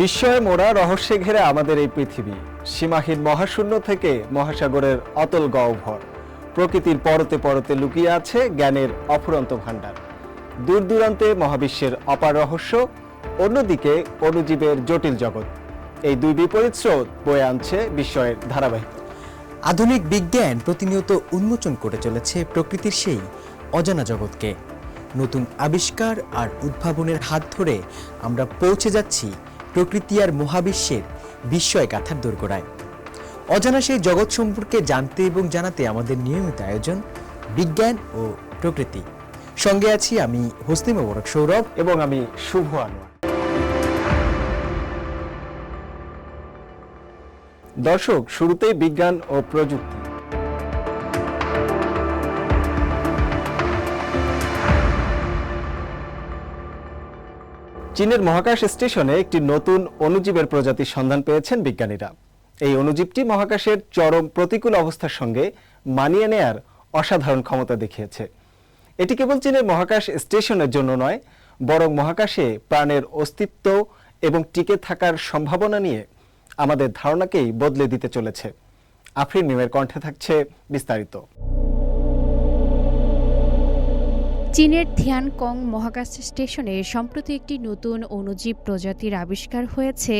বিস্ময়ে মোড়া রহস্যে ঘেরা আমাদের এই পৃথিবী। সীমাহীন মহাশূন্য থেকে মহাসাগরের অতল গহ্বর। প্রকৃতির পরতে পরতে লুকিয়ে আছে জ্ঞানের অফুরন্ত ভাণ্ডার। দূর দূরান্তে মহাবিশ্বের অপার রহস্য, অন্যদিকে অণুজীবের জটিল জগৎ। এই দুই বিপরীত স্রোত বয়ে আনছে বিস্ময়ের ধারাবাহিক। আধুনিক বিজ্ঞান প্রতিনিয়ত উন্মোচন করে চলেছে প্রকৃতির সেই অজানা জগৎকে। নতুন আবিষ্কার আর উদ্ভাবনের হাত ধরে আমরা পৌঁছে যাচ্ছি প্রকৃতি আর মহাবিশ্বের বিস্ময় গাথার দোরগোড়ায়। অজানা সেই জগৎ সম্পর্কে জানতে এবং জানাতে আমাদের নিয়মিত আয়োজন বিজ্ঞান ও প্রকৃতি। সঙ্গে আছি আমি হোসনি মোবারক সৌরভ এবং আমি শুভ আনোয়ার। দর্শক, শুরুতেই বিজ্ঞান ও প্রযুক্তি। চীনের মহাকাশ স্টেশনে একটি নতুন অণুজীবের প্রজাতির সন্ধান পেয়েছেন বিজ্ঞানীরা। এই অণুজীবটি মহাকাশের চরম প্রতিকূল অবস্থার সঙ্গে মানিয়ে নেয়ার অসাধারণ ক্ষমতা দেখিয়েছে। এটি কেবল চীনের মহাকাশ স্টেশনের জন্য নয়, বরং মহাকাশে প্রাণের অস্তিত্ব এবং টিকে থাকার সম্ভাবনা নিয়ে আমাদের ধারণাকেই বদলে দিতে চলেছে। আফরিন মিমের কণ্ঠে থাকছে বিস্তারিত। চীনের থিয়ানকং মহাকাশ স্টেশনে সম্প্রতি একটি নতুন অণুজীব প্রজাতির আবিষ্কার হয়েছে,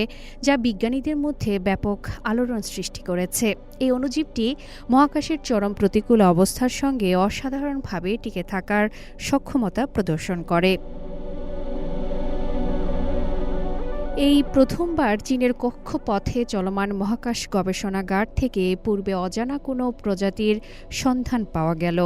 যা বিজ্ঞানীদের মধ্যে ব্যাপক আলোড়ন সৃষ্টি করেছে। এই অণুজীবটি মহাকাশের চরম প্রতিকূল অবস্থার সঙ্গে অসাধারণভাবে টিকে থাকার সক্ষমতা প্রদর্শন করে। এই প্রথমবার চীনের কক্ষপথে চলমান মহাকাশ গবেষণাগার থেকে পূর্বে অজানা কোনো প্রজাতির সন্ধান পাওয়া গেল।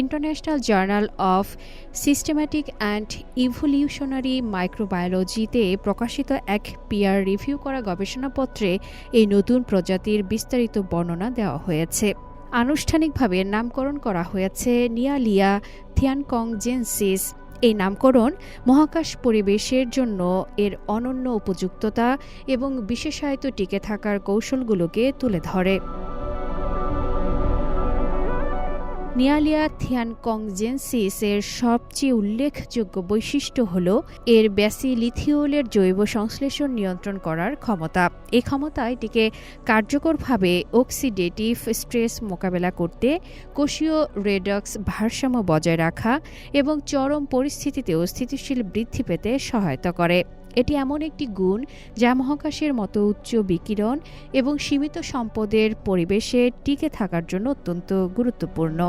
International journal of systematic and evolutionary মাইক্রোবায়োলজিতে প্রকাশিত এক পিয়ার রিভিউ করা গবেষণাপত্রে এই নতুন প্রজাতির বিস্তারিত বর্ণনা দেওয়া হয়েছে। আনুষ্ঠানিকভাবে নামকরণ করা হয়েছে নিয়ালিয়া থিয়ানকং জেন্সিস। এই নামকরণ মহাকাশ পরিবেশের জন্য এর অনন্য উপযুক্ততা এবং বিশেষায়িত টিকে থাকার কৌশলগুলোকে তুলে ধরে। নিয়ালিয়া থিয়ানকংজেন্সিস এর সবচেয়ে উল্লেখযোগ্য বৈশিষ্ট্য হল এর ব্যাসিলিথিওলের জৈব সংশ্লেষণ নিয়ন্ত্রণ করার ক্ষমতা। এই ক্ষমতা এটিকে কার্যকরভাবে অক্সিডেটিভ স্ট্রেস মোকাবেলা করতে কোষীয় রেডক্স ভারসাম্য বজায় রাখা এবং চরম পরিস্থিতিতেও স্থিতিশীল বৃদ্ধি পেতে সহায়তা করে। এটি এমন একটি গুণ যা মহাকাশের মতো উচ্চ বিকিরণ এবং সীমিত সম্পদের পরিবেশে টিকে থাকার জন্য অত্যন্ত গুরুত্বপূর্ণ।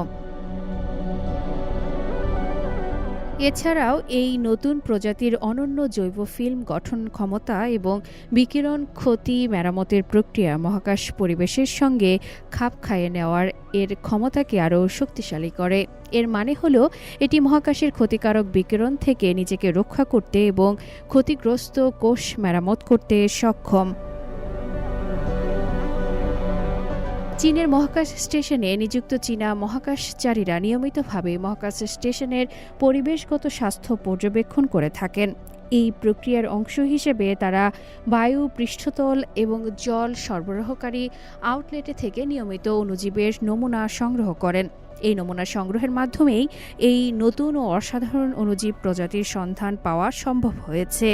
এছাড়াও এই নতুন প্রজাতির অনন্য জৈব ফিল্ম গঠন ক্ষমতা এবং বিকিরণ, ক্ষতি, মেরামতের প্রক্রিয়া মহাকাশ পরিবেশের সঙ্গে খাপ খাইয়ে নেওয়ার এর ক্ষমতাকে আরও শক্তিশালী করে। এর মানে হলো, এটি মহাকাশের ক্ষতিকারক বিকিরণ থেকে নিজেকে রক্ষা করতে এবং ক্ষতিগ্রস্ত কোষ মেরামত করতে সক্ষম। চীনের মহাকাশ স্টেশনে নিযুক্ত চীনা মহাকাশচারীরা নিয়মিতভাবে মহাকাশ স্টেশনের পরিবেশগত স্বাস্থ্য পর্যবেক্ষণ করে থাকেন। এই প্রক্রিয়ার অংশ হিসেবে তারা বায়ু, পৃষ্ঠতল এবং জল সরবরাহকারী আউটলেটে থেকে নিয়মিত অণুজীবের নমুনা সংগ্রহ করেন। এই নমুনা সংগ্রহের মাধ্যমেই এই নতুন ও অসাধারণ অণুজীব প্রজাতির সন্ধান পাওয়া সম্ভব হয়েছে।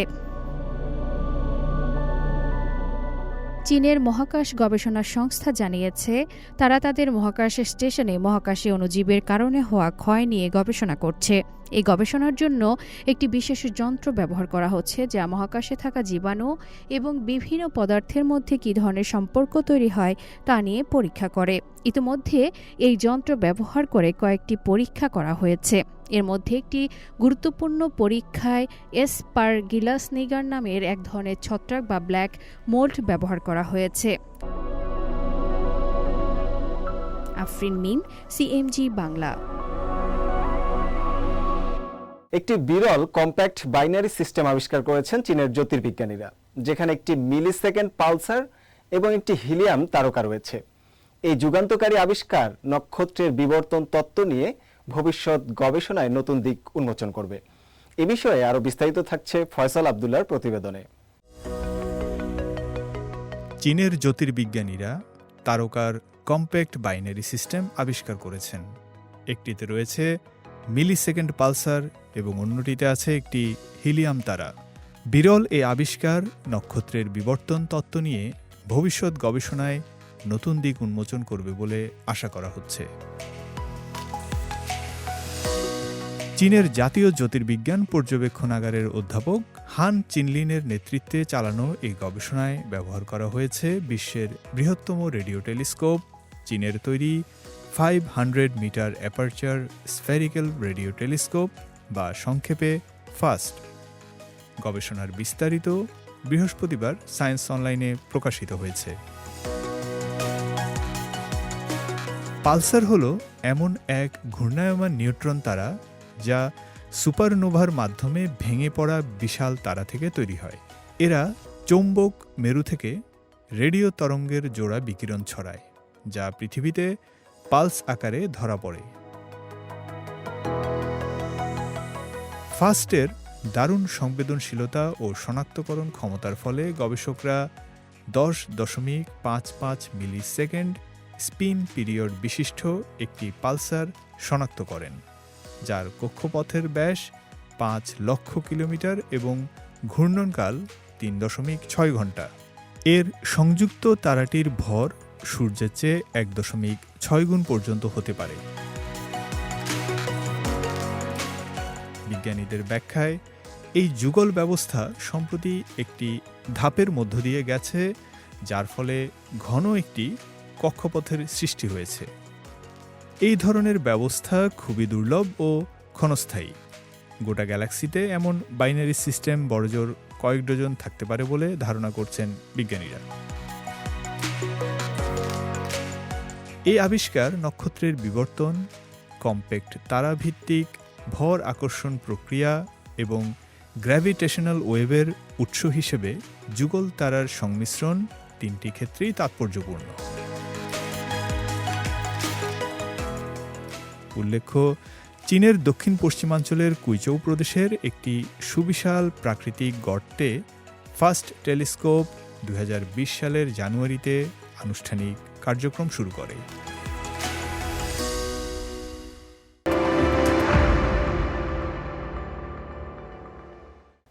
চীনের মহাকাশ গবেষণা সংস্থা জানিয়েছে, তারা তাদের মহাকাশ স্টেশনে মহাকাশে অণুজীবের কারণে হওয়া ক্ষয় নিয়ে গবেষণা করছে। এই গবেষণার জন্য একটি বিশেষ যন্ত্র ব্যবহার করা হচ্ছে যা মহাকাশে থাকা জীবাণু এবং বিভিন্ন পদার্থের মধ্যে কী ধরনের সম্পর্ক তৈরি হয় তা নিয়ে পরীক্ষা করে। ইতিমধ্যে এই যন্ত্র ব্যবহার করে কয়েকটি পরীক্ষা করা হয়েছে। এর মধ্যে একটি গুরুত্বপূর্ণ পরীক্ষায় এসপারগিলাস নিগার নামের এক ধরনের ছত্রাক বা ব্ল্যাক মোল্ড ব্যবহার করা হয়েছে। আফরিন মিম, সিএমজি বাংলা। একটি বিরল কম্প্যাক্ট বাইনারি সিস্টেম আবিষ্কার করেছেন চীনের জ্যোতির্বিজ্ঞানীরা, যেখানে একটি মিলি সেকেন্ড পালসার এবং একটি হিলিয়াম তারকা রয়েছে। এই যুগান্তকারী আবিষ্কার নক্ষত্রের বিবর্তন তত্ত্ব নিয়ে ভবিষ্যৎ গবেষণায় নতুন দিক উন্মোচন করবে। এ বিষয়ে আরও বিস্তারিত থাকছে ফয়সাল আবদুল্লার প্রতিবেদনে। চীনের জ্যোতির্বিজ্ঞানীরা তারকার কম্প্যাক্ট বাইনারি সিস্টেম আবিষ্কার করেছেন। একটিতে রয়েছে মিলি সেকেন্ড পালসার এবং অন্যটিতে আছে একটি হিলিয়াম তারা। বিরল এই আবিষ্কার নক্ষত্রের বিবর্তন তত্ত্ব নিয়ে ভবিষ্যৎ গবেষণায় নতুন দিক উন্মোচন করবে বলে আশা করা হচ্ছে। চীনের জাতীয় জ্যোতির্বিজ্ঞান পর্যবেক্ষণাগারের অধ্যাপক হান চিনলিনের নেতৃত্বে চালানো এই গবেষণায় ব্যবহার করা হয়েছে বিশ্বের বৃহত্তম রেডিও টেলিস্কোপ, চীনের তৈরি five hundred metre aperture spherical radio telescope বা সংক্ষেপে ফাস্ট গবেষণার বিস্তারিত বৃহস্পতিবার সায়েন্স অনলাইনে প্রকাশিত হয়েছে। পালসার হল এমন এক ঘূর্ণায়মান নিউট্রন তারা যা সুপারনোভার মাধ্যমে ভেঙে পড়া বিশাল তারা থেকে তৈরি হয়। এরা চৌম্বক মেরু থেকে রেডিও তরঙ্গের জোড়া বিকিরণ ছড়ায়, যা পৃথিবীতে পালস আকারে ধরা পড়ে। ফাস্টের দারুণ সংবেদনশীলতা ও শনাক্তকরণ ক্ষমতার ফলে গবেষকরা দশ দশমিক পাঁচ পাঁচ মিলি সেকেন্ড স্পিন পিরিয়ড বিশিষ্ট একটি পালসার শনাক্ত করেন, যার কক্ষপথের ব্যাস পাঁচ লক্ষ কিলোমিটার এবং ঘূর্ণনকাল তিন দশমিক ছয় ঘণ্টা। এর সংযুক্ত তারাটির ভর সূর্যের চেয়ে এক দশমিক ছয় গুণ পর্যন্ত হতে পারে। বিজ্ঞানীদের ব্যাখ্যায়, এই যুগল ব্যবস্থা সম্প্রতি একটি ধাপের মধ্য দিয়ে গেছে, যার ফলে ঘন একটি কক্ষপথের সৃষ্টি হয়েছে। এই ধরনের ব্যবস্থা খুবই দুর্লভ ও ক্ষণস্থায়ী। গোটা গ্যালাক্সিতে এমন বাইনারি সিস্টেম বড়জোর কয়েক ডজন থাকতে পারে বলে ধারণা করছেন বিজ্ঞানীরা। এই আবিষ্কার নক্ষত্রের বিবর্তন কম্প্যাক্ট তারাভিত্তিক, ভর আকর্ষণ প্রক্রিয়া এবং গ্র্যাভিটেশনাল ওয়েভের উৎস হিসেবে যুগল তারার সংমিশ্রণ তিনটি ক্ষেত্রেই তাৎপর্যপূর্ণ। উল্লেখ্য, চীনের দক্ষিণ পশ্চিমাঞ্চলের কুইচৌ প্রদেশের একটি সুবিশাল প্রাকৃতিক গর্তে ফার্স্ট টেলিস্কোপ দু হাজার বিশ সালের জানুয়ারিতে আনুষ্ঠানিক কার্যক্রম শুরু করে।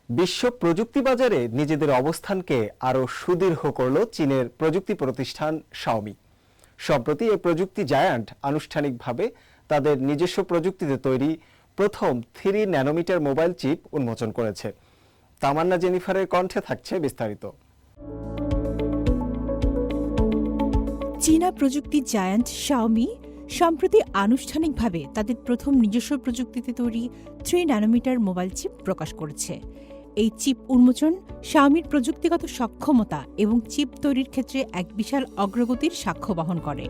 বিশ্ব প্রযুক্তি বাজারে নিজেদের অবস্থানকে আরও সুদীর্ঘ করল চীনের প্রযুক্তি প্রতিষ্ঠান শাওমি সম্প্রতি এই প্রযুক্তি জায়ান্ট আনুষ্ঠানিকভাবে তাদের নিজস্ব প্রযুক্তিতে তৈরি প্রথম থ্রি ন্যানোমিটার মোবাইল চিপ উন্মোচন করেছে। তামান্না জেনিফারের কণ্ঠে থাকছে বিস্তারিত। চীনা প্রযুক্তি জায়ান্ট শাওমি সম্প্রতি আনুষ্ঠানিকভাবে তাদের প্রথম নিজস্ব প্রযুক্তিতে তৈরি থ্রি ন্যানোমিটার মোবাইল চিপ প্রকাশ করেছে। এই চিপ উন্মোচন শাওমির প্রযুক্তিগত সক্ষমতা এবং চিপ তৈরির ক্ষেত্রে এক বিশাল অগ্রগতির সাক্ষ্য বহন করে।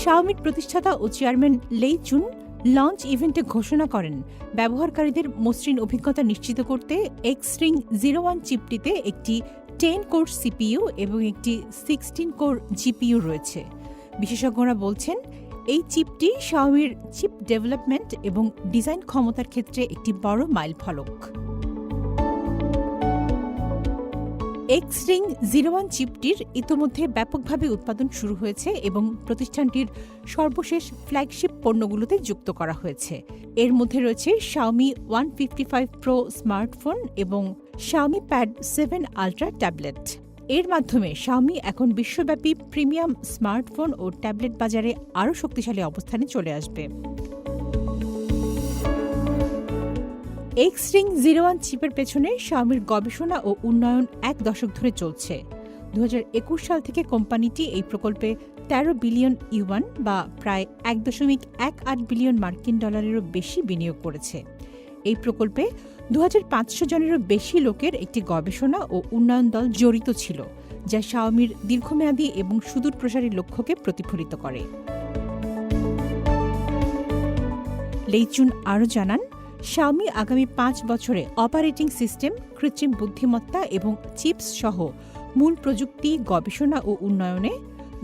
শাওমির প্রতিষ্ঠাতা ও চেয়ারম্যান লেই চুন লঞ্চ ইভেন্টে ঘোষণা করেন, ব্যবহারকারীদের মসৃণ অভিজ্ঞতা নিশ্চিত করতে এক্স রিং জিরো ওয়ান চিপটিতে একটি টেন কোর সিপিইউ এবং একটি সিক্সটিন কোর জিপিইউ রয়েছে। বিশেষজ্ঞরা বলছেন এই চিপটি শাওমির চিপ ডেভেলপমেন্ট এবং ডিজাইন ক্ষমতার ক্ষেত্রে একটি বড় মাইল ফলক। এক্স রিং জিরো ওয়ান চিপটির ইতোমধ্যে ব্যাপকভাবে উৎপাদন শুরু হয়েছে এবং প্রতিষ্ঠানটির সর্বশেষ ফ্ল্যাগশিপ পণ্যগুলোতে যুক্ত করা হয়েছে। এর মধ্যে রয়েছে Xiaomi one fifty five pro smartphone এবং Xiaomi pad seven ultra tablet এর মাধ্যমে শাওমি এখন বিশ্বব্যাপী প্রিমিয়াম স্মার্টফোন ও ট্যাবলেট বাজারে আরও শক্তিশালী অবস্থানে চলে আসবে। এক্স রিং জিরো ওয়ান চিপের পেছনে শাওমির গবেষণা ও উন্নয়ন এক দশক ধরে চলছে। দু হাজার একুশ সাল থেকে কোম্পানিটি এই প্রকল্পে তেরো বিলিয়ন ইউয়ান বা প্রায় এক দশমিক এক আট বিলিয়ন মার্কিন ডলারেরও বেশি বিনিয়োগ করেছে। এই প্রকল্পে দু হাজার পাঁচশো জনেরও বেশি লোকের একটি গবেষণা ও উন্নয়ন দল জড়িত ছিল, যা শাওমির দীর্ঘমেয়াদী এবং সুদূর প্রসারী লক্ষ্যকে প্রতিফলিত করে। লেইচুন আরও জানান, শাওমি আগামী পাঁচ বছরে অপারেটিং সিস্টেম, কৃত্রিম বুদ্ধিমত্তা এবং চিপস সহ মূল প্রযুক্তি, গবেষণা ও উন্নয়নে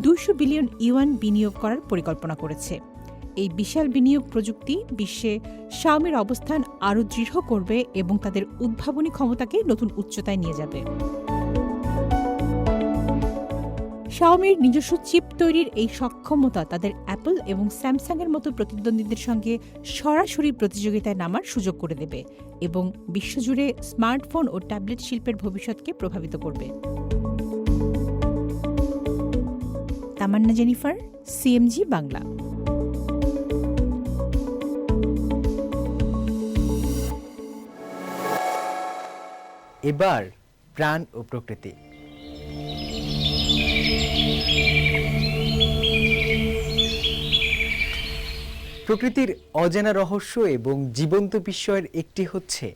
দুশো বিলিয়ন ইউয়ান বিনিয়োগ করার পরিকল্পনা করেছে। এই বিশাল বিনিয়োগ প্রযুক্তি বিশ্বে শাওমির অবস্থান আরও দৃঢ় করবে এবং তাদের উদ্ভাবনী ক্ষমতাকে নতুন উচ্চতায় নিয়ে যাবে। শাওমির নিজস্ব চিপ তৈরির এই সক্ষমতা তাদের অ্যাপল এবং স্যামসাংয়ের মতো প্রতিদ্বন্দ্বীদের সঙ্গে সরাসরি প্রতিযোগিতায় নামার সুযোগ করে দেবে এবং বিশ্বজুড়ে স্মার্টফোন ও ট্যাবলেট শিল্পের ভবিষ্যৎকে প্রভাবিত করবে। Tamanna Jennifer, CMG Bangla. এবার প্রাণ ও প্রকৃতি। প্রকৃতির অজানা রহস্য এবং জীবন্ত বিস্ময়ের একটি হচ্ছে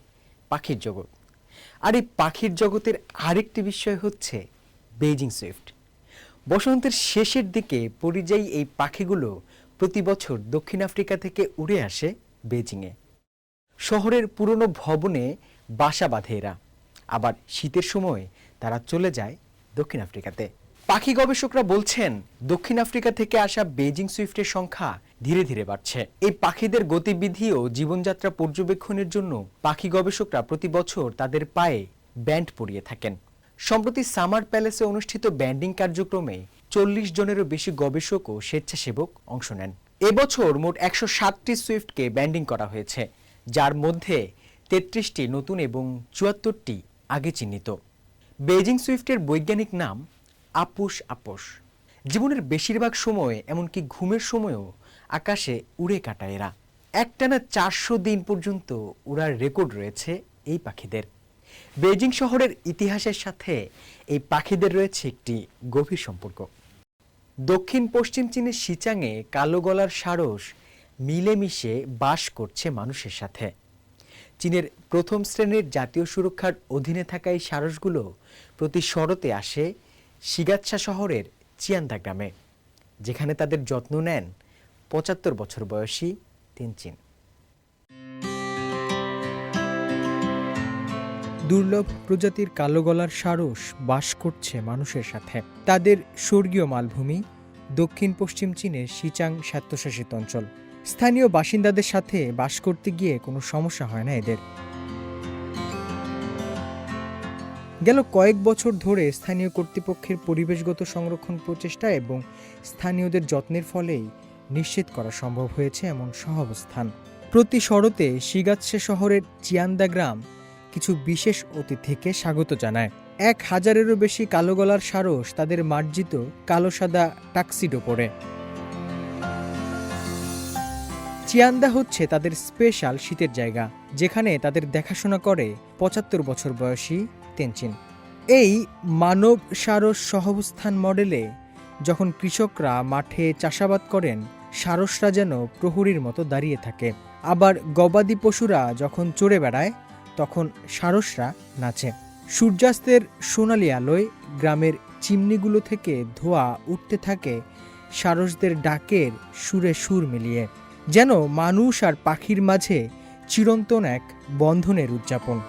পাখির জগৎ। আর এই পাখির জগতের আরেকটি বিষয় হচ্ছে বেইজিং সুইফট বসন্তের শেষের দিকে পরিযায়ী এই পাখিগুলো প্রতি বছর দক্ষিণ আফ্রিকা থেকে উড়ে আসে বেজিংয়ে শহরের পুরনো ভবনে বাসা বাঁধে এরা। আবার শীতের সময় তারা চলে যায় দক্ষিণ আফ্রিকাতে। পাখি গবেষকরা বলছেন, দক্ষিণ আফ্রিকা থেকে আসা বেজিং সুইফটের সংখ্যা ধীরে ধীরে বাড়ছে। এই পাখিদের গতিবিধি ও জীবনযাত্রা পর্যবেক্ষণের জন্য পাখি গবেষকরা প্রতি বছর তাদের পায়ে ব্যান্ড পরিয়ে থাকেন। সম্প্রতি সামার প্যালেসে অনুষ্ঠিত ব্যান্ডিং কার্যক্রমে চল্লিশ জনেরও বেশি গবেষক ও স্বেচ্ছাসেবক অংশ নেন। এবছর মোট একশো ষাটটি সুইফটকে ব্যান্ডিং করা হয়েছে, যার মধ্যে তেত্রিশটি নতুন এবং চুয়াত্তরটি আগে চিহ্নিত। বেজিং সুইফটের বৈজ্ঞানিক নাম আপুস আপোষ জীবনের বেশিরভাগ সময়, এমনকি ঘুমের সময়ও, আকাশে উড়ে কাটায় এরা। একটানা চারশো দিন পর্যন্ত উড়ার রেকর্ড রয়েছে এই পাখিদের। বেজিং শহরের ইতিহাসের সাথে এই পাখিদের রয়েছে একটি গভীর সম্পর্ক। দক্ষিণ পশ্চিম চীনের সিচাংয়ে কালো গলার সারস মিলেমিশে বাস করছে মানুষের সাথে। চীনের প্রথম শ্রেণির জাতীয় সুরক্ষার অধীনে থাকা এই সারসগুলো প্রতি শরতে আসে শিগাচ্ছা শহরের চিয়ান্দা গ্রামে, যেখানে তাদের যত্ন নেন পঁচাত্তর বছর বয়সী তেনচিন দুর্লভ প্রজাতির কালো গলার সারস বাস করছে মানুষের সাথে। তাদের স্বর্গীয় মালভূমি দক্ষিণ পশ্চিম চীনের সিচাং স্বায়ত্তশাসিত অঞ্চল। স্থানীয় বাসিন্দাদের সাথে বাস করতে গিয়ে কোনো সমস্যা হয় না এদের। গেল কয়েক বছর ধরে স্থানীয় কর্তৃপক্ষের পরিবেশগত সংরক্ষণ প্রচেষ্টা এবং স্থানীয়দের যত্নের ফলেই নিশ্চিত করা সম্ভব হয়েছে এমন সহাবস্থান। প্রতি শরতে শিগাৎসে শহরের চিয়ান্দা গ্রাম কিছু বিশেষ অতিথিকে স্বাগত জানায়। এক হাজারেরও বেশি কালো গলার সারস তাদের মার্জিত কালো সাদা টাক্সিডো পরে। চিয়ান্দা হচ্ছে তাদের স্পেশাল শীতের জায়গা, যেখানে তাদের দেখাশোনা করে পঁচাত্তর বছর বয়সী তেনচিন। এই মানব সারস সহাবস্থান মডেলে যখন কৃষকরা মাঠে চাষাবাদ করেন, সারসরা যেন প্রহরীর মতো দাঁড়িয়ে থাকে। আবার গবাদি পশুরা যখন চড়ে বেড়ায়, তখন সারসরা নাচে। সূর্যাস্তের সোনালি আলোয় গ্রামের চিমনিগুলো থেকে ধোঁয়া উঠতে থাকে সারসদের ডাকের সুরে সুর মিলিয়ে। যেন মানুষ আর পাখির মাঝে চিরন্তন এক বন্ধনের উদযাপন।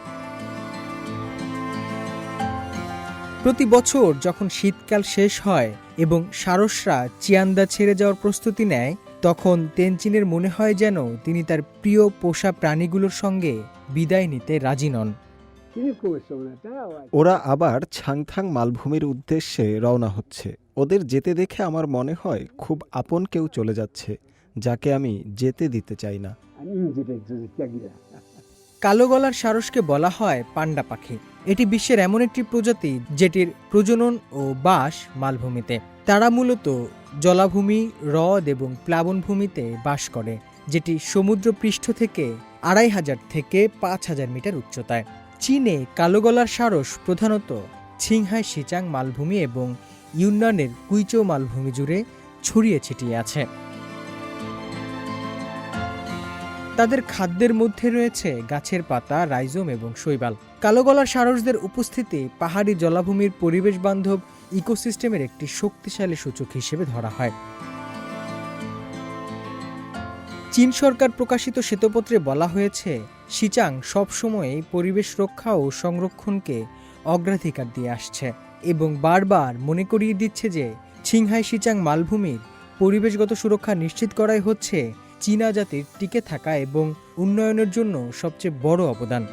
প্রতি বছর যখন শীতকাল শেষ হয় এবং সারসরা চিয়ান্দা ছেড়ে যাওয়ার প্রস্তুতি নেয় তখন তেনচিনের মনে হয় যেন তিনি তার প্রিয় পোষা প্রাণীগুলোর সঙ্গে বিদায় নিতে রাজি নন। ওরা আবার ছাংথাং মালভূমির উদ্দেশ্যে রওনা হচ্ছে। ওদের যেতে দেখে আমার মনে হয় খুব আপন কেউ চলে যাচ্ছে। যাকে আমি যেতে দিতে চাই না। কালো গলার সারসকে বলা হয় পান্ডা পাখি। এটি বিশ্বের এমন একটি প্রজাতি যেটির প্রজনন ও বাস মালভূমিতে। তারা মূলত জলাভূমি হ্রদ এবং প্লাবনভূমিতে বাস করে যেটি সমুদ্র পৃষ্ঠ থেকে আড়াই হাজার থেকে পাঁচ হাজার মিটার উচ্চতায়। চীনে কালো গলার সারস প্রধানত ছিংহাই সিচাং মালভূমি এবং ইউনানের কুইচো মালভূমি জুড়ে ছড়িয়ে ছিটিয়ে আছে। তাদের খাদ্যের মধ্যে রয়েছে গাছের পাতা, রাইজোম এবং শৈবাল। কালো গলার সারসদের উপস্থিতি পাহাড়ি জলাভূমির পরিবেশ বান্ধব ইকোসিস্টেমের একটি শক্তিশালী সূচক হিসেবে ধরা হয়। চীন সরকার প্রকাশিত শ্বেতপত্রে বলা হয়েছে, সিচাং সবসময়ই পরিবেশ রক্ষা ও সংরক্ষণকে অগ্রাধিকার দিয়ে আসছে এবং বারবার মনে করিয়ে দিচ্ছে যে ছিংহাই সিচাং মালভূমির পরিবেশগত সুরক্ষা নিশ্চিত করাই হচ্ছে চীনা জাতির টিকে থাকা এবং উন্নয়নের জন্য সবচেয়ে বড় অবদান।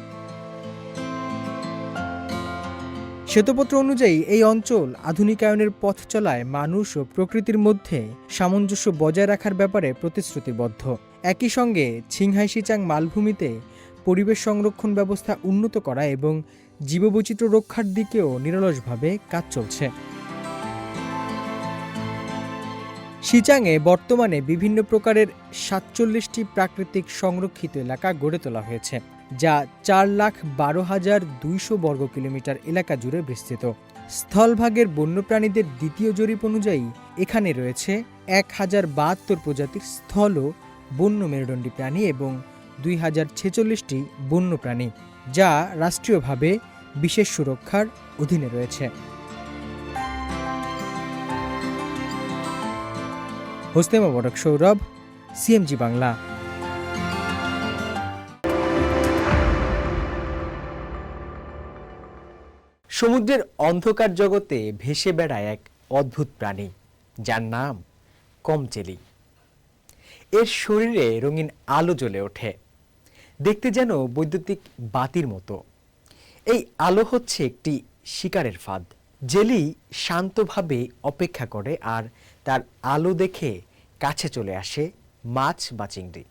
শ্বেতপত্র অনুযায়ী, এই অঞ্চল আধুনিকায়নের পথ চলায় মানুষ ও প্রকৃতির মধ্যে সামঞ্জস্য বজায় রাখার ব্যাপারে প্রতিশ্রুতিবদ্ধ। একই সঙ্গে ছিংহাই সিচাং মালভূমিতে পরিবেশ সংরক্ষণ ব্যবস্থা উন্নত করা এবং জীববৈচিত্র্য রক্ষার দিকেও নিরলসভাবে কাজ চলছে। সিচাংয়ে বর্তমানে বিভিন্ন প্রকারের সাতচল্লিশটি প্রাকৃতিক সংরক্ষিত এলাকা গড়ে তোলা হয়েছে, যা চার লাখ বারো হাজার দুইশো বর্গ কিলোমিটার এলাকা জুড়ে বিস্তৃত। স্থলভাগের বন্যপ্রাণীদের দ্বিতীয় জরিপ অনুযায়ী, এখানে রয়েছে এক হাজার বাহাত্তর প্রজাতির স্থল বন্য মেরুদণ্ডী প্রাণী এবং দুই হাজার ছেচল্লিশটি বন্য প্রাণী, যা রাষ্ট্রীয়ভাবে বিশেষ সুরক্ষার অধীনে রয়েছে। হোসনেমা বরক সৌরভ সিএমজি বাংলা। সমুদ্রের অন্ধকার জগতে ভেসে বেড়ায় এক অদ্ভুত প্রাণী, যার নাম কমচেলি। এর শরীরে রঙিন আলো জ্বলে ওঠে, দেখতে যেন বৈদ্যুতিক বাতির মতো। এই আলো হচ্ছে একটি শিকারের ফাঁদ জেলি শান্তভাবে অপেক্ষা করে আর তার আলো দেখে কাছে চলে আসে মাছ বা চিংড়ি।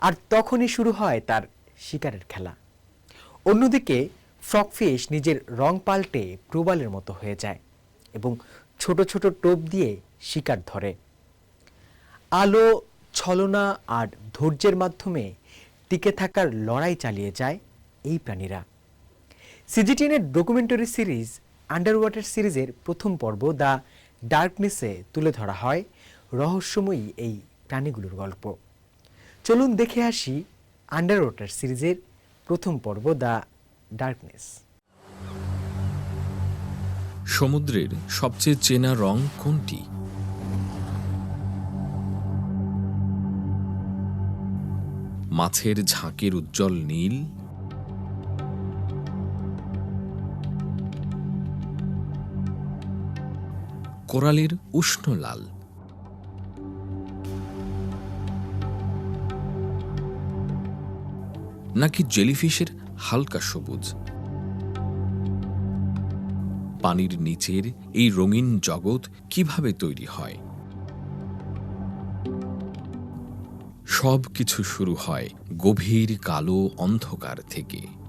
আর তখনই শুরু হয় তার শিকারের খেলা। অন্যদিকে ফ্রকফিশ নিজের রং পাল্টে প্রবালের মতো হয়ে যায় এবং ছোট ছোট টোপ দিয়ে শিকার ধরে। আলো, ছলনা আর ধৈর্যের মাধ্যমে টিকে থাকার লড়াই চালিয়ে যায় এই প্রাণীরা। সিজিটিনের ডকুমেন্টারি সিরিজ আন্ডার ওয়াটার সিরিজের প্রথম পর্ব দ্য ডার্কনেসে তুলে ধরা হয় রহস্যময়ী এই প্রাণীগুলোর গল্প। চলুন দেখে আসি আন্ডার ওয়াটার সিরিজের প্রথম পর্ব, দ্য ডার্কনেস সমুদ্রের সবচেয়ে চেনা রং কোনটি? মাছের ঝাঁকের উজ্জ্বল নীল কোরালের উষ্ণ লাল। নাকি জেলিফিশের হালকা সবুজ। পানির নিচের এই রঙিন জগৎ কীভাবে তৈরি হয়? সব কিছু শুরু হয় গভীর কালো অন্ধকার থেকে।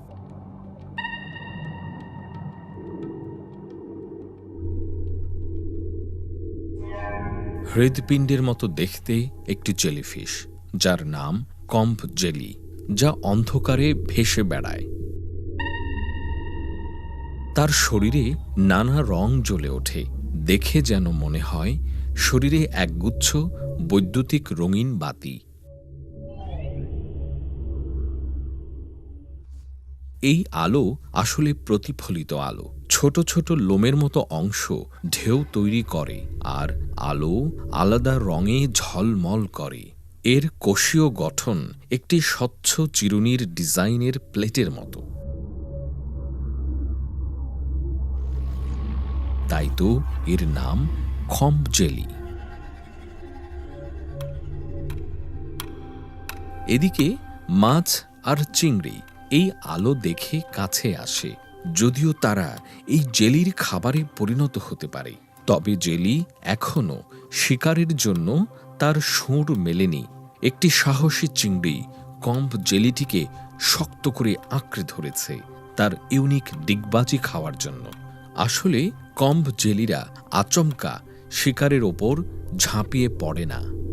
হৃদপিণ্ডের মতো দেখতে একটি জেলিফিশ, যার নাম কম্প জেলি, যা অন্ধকারে ভেসে বেড়ায়। তার শরীরে নানা রং জ্বলে ওঠে। দেখে যেন মনে হয় শরীরে একগুচ্ছ বৈদ্যুতিক রঙিন বাতি। এই আলো আসলে প্রতিফলিত আলো। ছোট ছোট লোমের মতো অংশ ঢেউ তৈরি করে আর আলো আলাদা রঙে ঝলমল করে। এর কোষীয় গঠন একটি স্বচ্ছ চিরুনির ডিজাইনের প্লেটের মতো। তাই তো এর নাম খম্ব জেলি। এদিকে মাছ আর চিংড়ি এই আলো দেখে কাছে আসে। যদিও তারা এই জেলির খাবারে পরিণত হতে পারে, তবে জেলি এখনও শিকারের জন্য তার সুর মেলেনি। একটি সাহসী চিংড়ি কম্ব জেলিটিকে শক্ত করে আঁকড়ে ধরেছে তার ইউনিক ডিগবাজি খাওয়ার জন্য। আসলে কম্ব জেলিরা আচমকা শিকারের ওপর ঝাঁপিয়ে পড়ে না।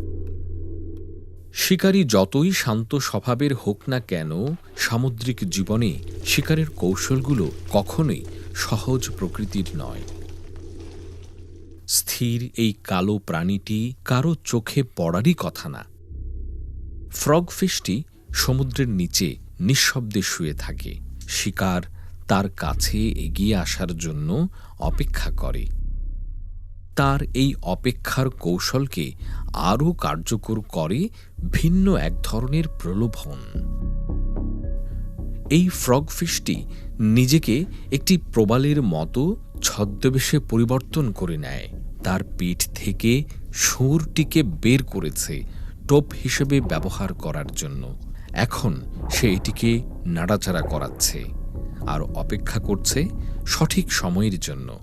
শিকারী যতই শান্ত স্বভাবের হোক না কেন, সামুদ্রিক জীবনে শিকারের কৌশলগুলো কখনোই সহজ প্রকৃতির নয়। স্থির এই কালো প্রাণীটি কারও চোখে পড়ারই কথা না। ফ্রগফিশটি সমুদ্রের নিচে নিঃশব্দে শুয়ে থাকে। শিকার তার কাছে এগিয়ে আসার জন্য অপেক্ষা করে। তার এই অপেক্ষার কৌশলকে আরও কার্যকর করে ভিন্ন এক ধরনের প্রলোভন। এই ফ্রগফিশটি নিজেকে একটি প্রবালের মতো ছদ্মবেশে পরিবর্তন করে নেয়। তার পিঠ থেকে সুরটিকে বের করেছে টোপ হিসেবে ব্যবহার করার জন্য। এখন সে এটিকে নাড়াচাড়া করাচ্ছে আর অপেক্ষা করছে সঠিক সময়ের জন্য।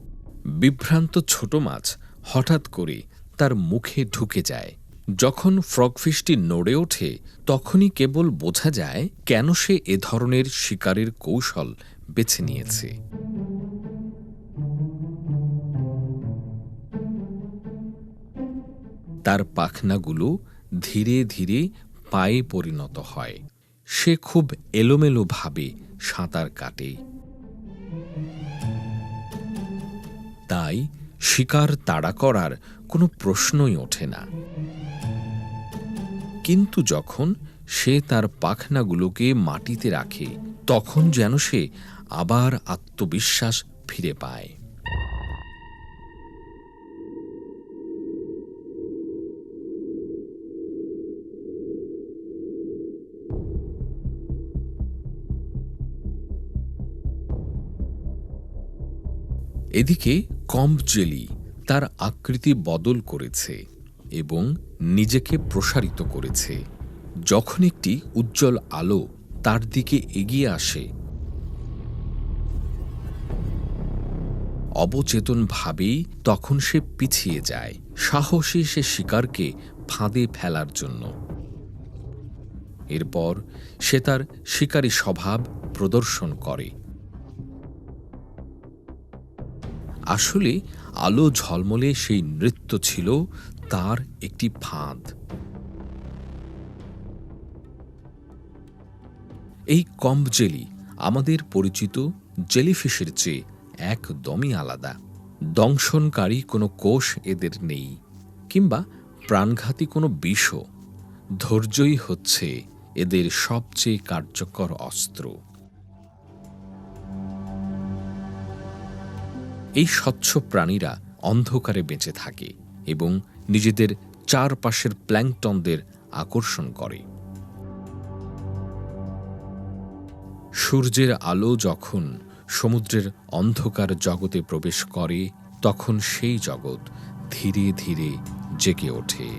বিভ্রান্ত ছোট মাছ হঠাৎ করে তার মুখে ঢুকে যায়। যখন ফ্রগফিশটি নড়ে ওঠে, তখনই কেবল বোঝা যায় কেন সে এ ধরনের শিকারের কৌশল বেছে নিয়েছে। তার পাখনাগুলো ধীরে ধীরে পায়ে পরিণত হয়। সে খুব এলোমেলোভাবে সাঁতার কাটে। তাই শিকার তাড়া করার কোনো প্রশ্নই ওঠে না। কিন্তু যখন সে তার পাখনাগুলোকে মাটিতে রাখে, তখন যেন সে আবার আত্মবিশ্বাস ফিরে পায়। এদিকে কম্ব জেলি তার আকৃতি বদল করেছে এবং নিজেকে প্রসারিত করেছে। যখন একটি উজ্জ্বল আলো তার দিকে এগিয়ে আসে, অবচেতনভাবেই তখন সে পিছিয়ে যায়। সাহসী সে শিকারকে ফাঁদে ফেলার জন্য। এরপর সে তার শিকারী স্বভাব প্রদর্শন করে। আসলে আলো ঝলমলে সেই নৃত্য ছিল তার একটি ফাঁদ। এই কম্ব জেলি আমাদের পরিচিত জেলিফিশের চেয়ে একদমই আলাদা। দংশনকারী কোনো কোষ এদের নেই, কিংবা প্রাণঘাতী কোনো বিষও। ধৈর্যই হচ্ছে এদের সবচেয়ে কার্যকর অস্ত্র। এই স্বচ্ছ প্রাণীরা অন্ধকারে বেঁচে থাকে এবং নিজেদের চারপাশের প্ল্যাংটনদের আকর্ষণ করে। সূর্যের আলো যখন সমুদ্রের অন্ধকার জগতে প্রবেশ করে, তখন সেই জগৎ ধীরে ধীরে জেগে ওঠে।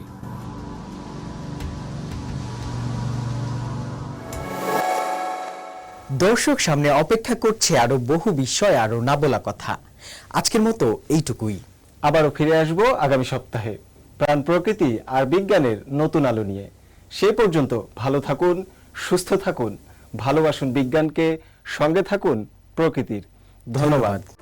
দর্শক, সামনে অপেক্ষা করছে আরও বহু বিষয়, আরও না বলা কথা। আজকের মতো এইটুকুই। আবারও ফিরে আসব আগামী সপ্তাহে। প্রাণ প্রকৃতি আর বিজ্ঞানের নতুন আলো নিয়ে। সে পর্যন্ত ভালো থাকুন সুস্থ থাকুন ভালোবাসুন বিজ্ঞানকে সঙ্গে থাকুন প্রকৃতির। ধন্যবাদ।